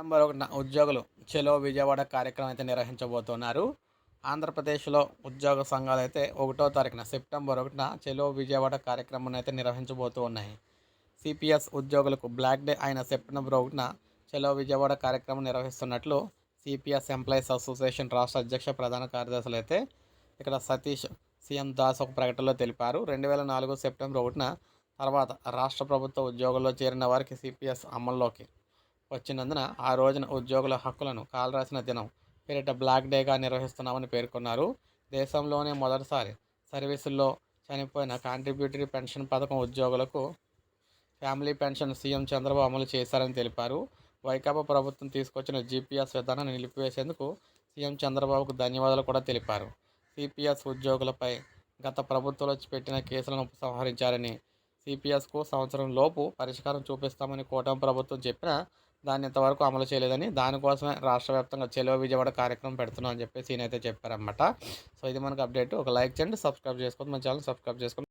September ఒకటిన ఉద్యోగులు చెలో విజయవాడ కార్యక్రమం అయితే నిర్వహించబోతున్నారు. ఆంధ్రప్రదేశ్లో ఉద్యోగ సంఘాలు అయితే ఒకటో తారీఖున సెప్టెంబర్ ఒకటిన చెలో విజయవాడ కార్యక్రమం అయితే నిర్వహించబోతూ ఉన్నాయి. సిపిఎస్ ఉద్యోగులకు బ్లాక్ డే అయిన సెప్టెంబర్ ఒకటిన చెలో విజయవాడ కార్యక్రమం నిర్వహిస్తున్నట్లు సిపిఎస్ ఎంప్లాయీస్ అసోసియేషన్ రాష్ట్ర అధ్యక్ష ప్రధాన కార్యదర్శులు అయితే ఇక్కడ సతీష్ సీఎం దాస్ ఒక ప్రకటనలో తెలిపారు. రెండు వేల నాలుగు సెప్టెంబర్ ఒకటిన తర్వాత రాష్ట్ర ప్రభుత్వ ఉద్యోగంలో చేరిన వారికి సిపిఎస్ అమల్లోకి వచ్చినందున ఆ రోజున ఉద్యోగుల హక్కులను కాలరాసిన దినం పేరిట బ్లాక్ డేగా నిర్వహిస్తున్నామని పేర్కొన్నారు. దేశంలోనే మొదటిసారి సర్వీసుల్లో చనిపోయిన కాంట్రిబ్యూటరీ పెన్షన్ పథకం ఉద్యోగులకు ఫ్యామిలీ పెన్షన్ సీఎం చంద్రబాబు అమలు చేశారని తెలిపారు. వైకాపా ప్రభుత్వం తీసుకొచ్చిన జీపీఎస్ విధానాన్ని నిలిపివేసేందుకు సీఎం చంద్రబాబుకు ధన్యవాదాలు కూడా తెలిపారు. సిపిఎస్ ఉద్యోగులపై గత ప్రభుత్వంలో పెట్టిన కేసులను ఉపసంహరించారని సిపిఎస్కు సంవత్సరం లోపు పరిష్కారం చూపిస్తామని కూటమి ప్రభుత్వం చెప్పినా దాన్ని ఇంతవరకు అమలు చేయలేదని దానికోసమే రాష్ట్ర వ్యాప్తంగా చెలో విజయవాడ కార్యక్రమం పెడుతున్నాం అని చెప్పేసి ఈయనైతే చెప్పారనమాట సో ఇది మనకు అప్డేట్. ఒక లైక్ చేయండి సబ్స్క్రైబ్ చేసుకోండి మన ఛానల్ సబ్స్క్రైబ్ చేసుకోండి.